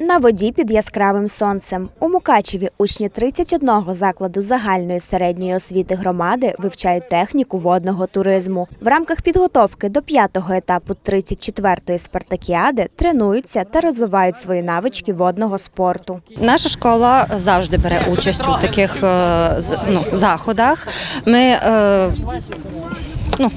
На воді під яскравим сонцем у Мукачеві учні 31 закладу загальної середньої освіти громади вивчають техніку водного туризму. В рамках підготовки до п'ятого етапу 34-ї спартакіади тренуються та розвивають свої навички водного спорту. Наша школа завжди бере участь у таких е, ну, заходах. Ми, е, ну,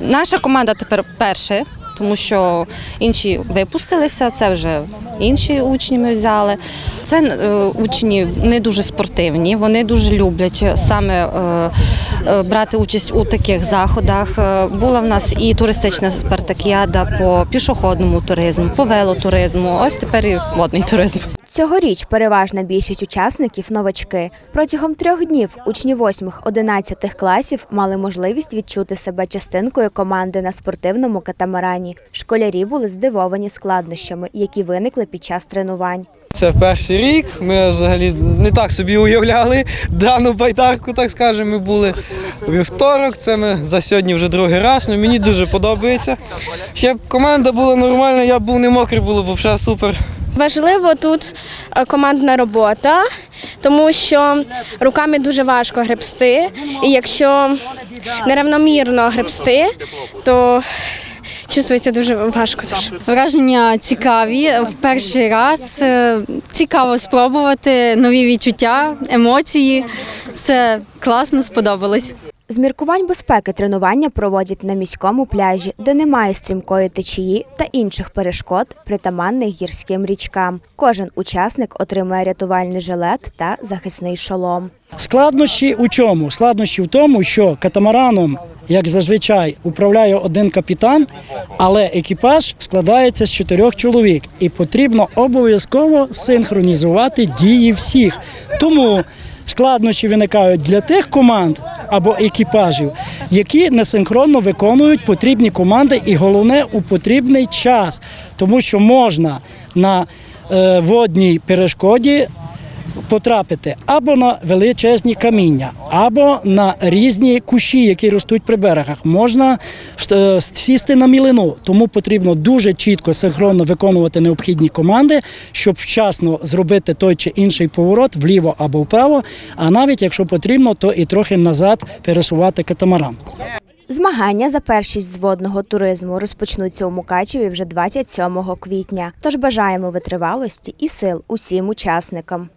наша команда тепер перша, тому що інші випустилися, це вже інші учні ми взяли. Це е, учні не дуже спортивні, вони дуже люблять саме е, е, брати участь у таких заходах. Була в нас і туристична спартакіада по пішохідному туризму, по велотуризму. Ось тепер і водний туризм. Цьогоріч переважна більшість учасників новачки. Протягом трьох днів учні 8-11 класів мали можливість відчути себе частинкою команди на спортивному катамарані. Школярі були здивовані складнощами, які виникли під час тренувань. Це перший рік. Ми взагалі не так собі уявляли дану байдарку, так скажемо. Ми були вівторок. Це ми за сьогодні вже другий раз. Ну, мені дуже подобається. Ще б команда була нормальна, я був не мокрий, було б вже супер. Важливо тут е, командна робота, тому що руками дуже важко гребсти, і якщо нерівномірно гребсти, то чувствується дуже важко. Дуже. Враження цікаві. В перший раз е, цікаво спробувати нові відчуття, емоції. Все класно, сподобалось. З міркувань безпеки тренування проводять на міському пляжі, де немає стрімкої течії та інших перешкод, притаманних гірським річкам. Кожен учасник отримує рятувальний жилет та захисний шолом. Складнощі у чому? Складнощі в тому, що катамараном, як зазвичай, управляє один капітан, але екіпаж складається з чотирьох чоловік, і потрібно обов'язково синхронізувати дії всіх. Тому складнощі виникають для тих команд або екіпажів, які несинхронно виконують потрібні команди, і головне у потрібний час, тому що можна на е, водній перешкоді потрапити або на величезні каміння, або на різні кущі, які ростуть при берегах. Можна е, сісти на мілину, тому потрібно дуже чітко синхронно виконувати необхідні команди, щоб вчасно зробити той чи інший поворот вліво або вправо. А навіть якщо потрібно, то і трохи назад пересувати катамаран. Змагання за першість з водного туризму розпочнуться у Мукачеві вже 27 квітня. Тож бажаємо витривалості і сил усім учасникам.